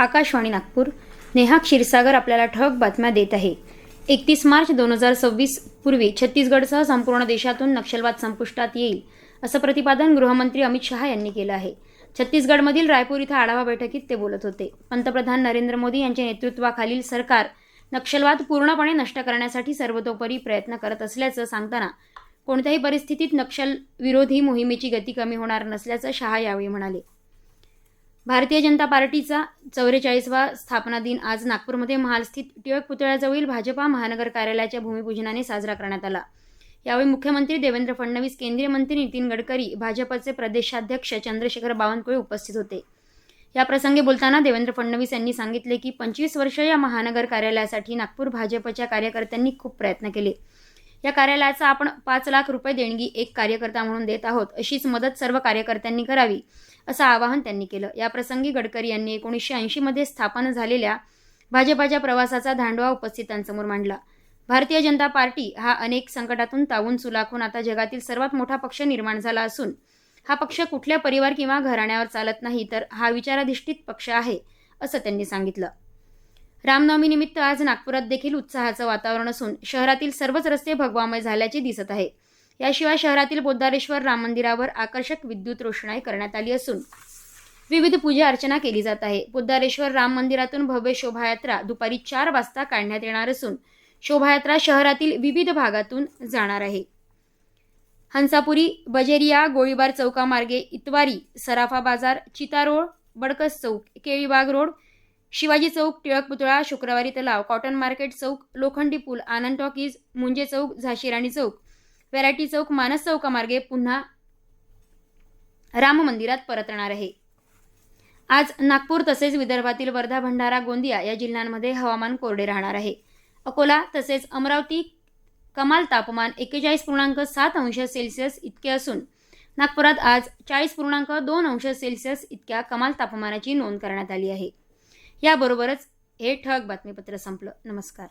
आकाशवाणी नागपूर. नेहा क्षीरसागर आपल्याला ठळक बातम्या देत आहे. एकतीस मार्च दोन हजार सव्वीस पूर्वी छत्तीसगडसह संपूर्ण देशातून नक्षलवाद संपुष्टात येईल असं प्रतिपादन गृहमंत्री अमित शहा यांनी केलं आहे. छत्तीसगडमधील रायपूर इथं आढावा बैठकीत ते बोलत होते. पंतप्रधान नरेंद्र मोदी यांच्या नेतृत्वाखालील सरकार नक्षलवाद पूर्णपणे नष्ट करण्यासाठी सर्वतोपरी प्रयत्न करत असल्याचं सांगताना कोणत्याही परिस्थितीत नक्षल विरोधी मोहिमेची गती कमी होणार नसल्याचं शहा यावेळी म्हणाले. भारतीय जनता पार्टीचा चौवेचाळीसवा स्थापना दिन आज नागपूरमध्ये महालस्थित टिळक पुतळ्याजवळील भाजपा महानगर कार्यालयाच्या भूमिपूजनाने साजरा करण्यात आला. यावेळी मुख्यमंत्री देवेंद्र फडणवीस केंद्रीय मंत्री नितीन गडकरी भाजपचे प्रदेशाध्यक्ष चंद्रशेखर बावनकुळे उपस्थित होते. या प्रसंगी बोलताना देवेंद्र फडणवीस यांनी सांगितले की पंचवीस वर्ष या महानगर कार्यालयासाठी नागपूर भाजपच्या कार्यकर्त्यांनी खूप प्रयत्न केले. या कार्यालयाचा आपण पाच लाख रुपये देणगी एक कार्यकर्ता म्हणून देत आहोत अशीच मदत सर्व कार्यकर्त्यांनी करावी असं आवाहन त्यांनी केलं. या प्रसंगी गडकरी यांनी एकोणीसशे ऐंशीमध्ये स्थापन झालेल्या भाजपाच्या प्रवासाचा धांडवा उपस्थितांसमोर मांडला. भारतीय जनता पार्टी हा अनेक संकटातून तावून चुलाखून आता जगातील सर्वात मोठा पक्ष निर्माण झाला असून हा पक्ष कुठल्या परिवार किंवा घराण्यावर चालत नाही तर हा विचाराधिष्ठित पक्ष आहे असं त्यांनी सांगितलं. रामनवमीनिमित्त आज नागपुरात देखील उत्साहाचं वातावरण असून शहरातील सर्वच रस्ते भगवामय झाल्याचे दिसत आहे. याशिवाय शहरातील बोद्धारेश्वर राम मंदिरावर आकर्षक विद्युत रोषणाई करण्यात आली असून विविध पूजा अर्चना केली जात आहे. बोद्धारेश्वर राम मंदिरातून भव्य शोभायात्रा दुपारी चार वाजता काढण्यात येणार असून शोभायात्रा शहरातील विविध भागातून जाणार आहे. हंसापुरी बजेरिया गोळीबार चौकामार्गे इतवारी सराफा बाजार चितारोड बडकस चौक केळीबाग रोड शिवाजी चौक टिळक पुतळा शुक्रवारी तलाव कॉटन मार्केट चौक लोखंडी पूल आनंद टॉकीज मुंजे चौक झाशी राणी चौक. व्हरायटी चौक मानस चौकामार्गे पुन्हा राम मंदिरात परतणार आहे. आज नागपूर तसेच विदर्भातील वर्धा भंडारा गोंदिया या जिल्ह्यांमध्ये हवामान कोरडे राहणार आहे. अकोला तसेच अमरावती कमाल तापमान एक्केचाळीस पूर्णांक सात अंश सेल्सिअस इतके असून नागपुरात आज चाळीस पूर्णांक दोन अंश सेल्सिअस इतक्या कमाल तापमानाची नोंद करण्यात आली आहे. याबरोबरच हे ठळक बातमीपत्र संपलं. नमस्कार.